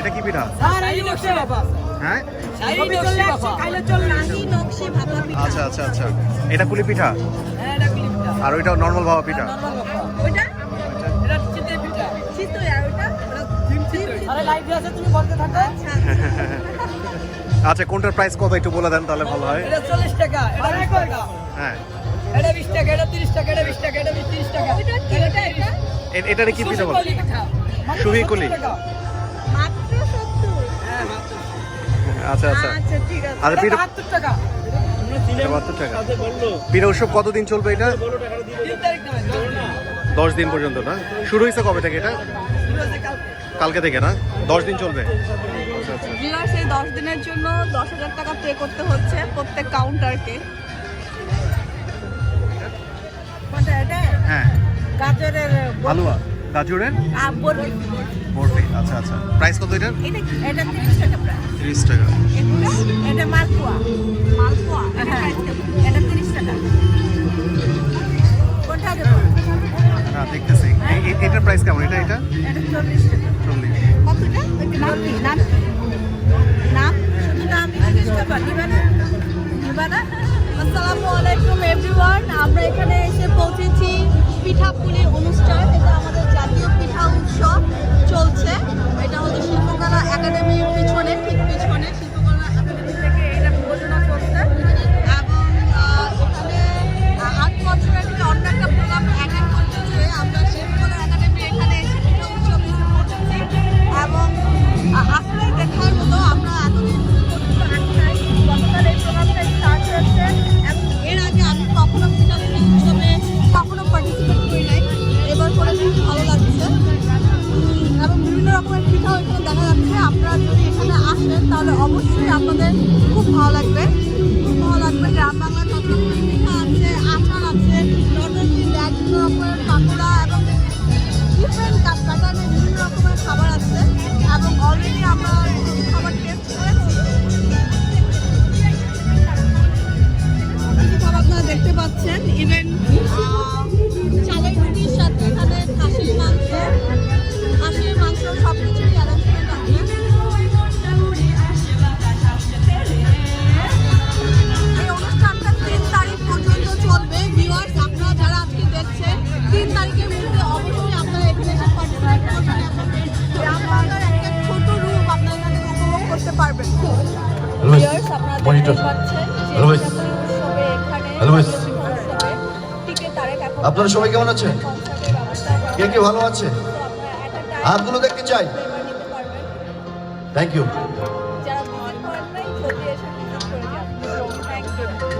এটা কি পিঠা? শাহী নকশি বাবা। হ্যাঁ? শাহী নকশি বাবা। খাইলে চল নাহি নকশি ভাপা পিঠা। আচ্ছা আচ্ছা আচ্ছা। এটা কুলি পিঠা? হ্যাঁ এটা আর ওইটা নর্মাল ভাবা পিঠা? ওইটা? এটা চিতে পিঠা। চিতো আর ওইটা? ওটা আরে লাইভ আছে তুমি বলতে থাকো। আচ্ছা কোনটার প্রাইস কত একটু বলে দেন তাহলে ভালো হয়। এটা চল্লিশ টাকা এটা টাকা। হ্যাঁ। এটা বিশ টাকা এটা তিরিশ টাকা এটা বিশ টাকা এটা বিশ তিরিশ টাকা। ওইটা কি? ওটা এটা কি পিঠা বলে? সুহি 70 কলি। টাকা। মাত্র 70 মাত্র আচ্ছা আচ্ছা। আচ্ছা ঠিক আছে। আর এটা পিঠা 72 টাকা। বাহাত্তর টাকা। পিঠা উৎসব কতদিন চলবে এটা? তিন তারিখ নামে দশ না দশ দিন পর্যন্ত না? শুরু হয়েছে কবে থেকে এটা? কালকে। থেকে না? দশ দিন চলবে? আচ্ছা আচ্ছা। ভিউয়ার্স 10 দিনের জন্য 10000 টাকা পে করতে হচ্ছে প্রত্যেক কাউন্টারকে হ্যাঁ। গাজরের হালুয়া। গাজরের? বরফি। বরফি আচ্ছা আচ্ছা। প্রাইস কত এটার? এটা এটা 30 টাকা এটা মালপোয়া। মালপোয়া? হ্যাঁ এটা 30 টাকা। কোনটা দেবো? হ্যাঁ দেখতেছি। এটার প্রাইস কেমন? এটা এটা? এটা 40 টাকা। চল্লিশ। কতটা? নাম কি নাম নাম শুধু নাম জিজ্ঞেস করবা নিবা না? নিবা না? আসসালামু আলাইকুম এভরিওয়ান আমরা এখানে এসে পৌঁছেছি পিঠাপুলি অনুষ্ঠান। এটা আমাদের ভালো লাগবে? ভালো লাগবে, গ্রাম বাংলার যত রকমের পিঠা আছে, আচার আছে বিভিন্ন রকমের পাকোড়া এবং ডিফারেন্ট প্যাটার্নের বিভিন্ন রকমের খাবার আছে। এবং অলরেডি আমরা খাবার টেস্ট করেছি। খাবার আপনারা দেখতে পাচ্ছেন? ইভেন আপনারা সবাই কেমন আছেন? কে কে ভালো আছে? হাতগুলো দেখতে চাই। Thank you thank you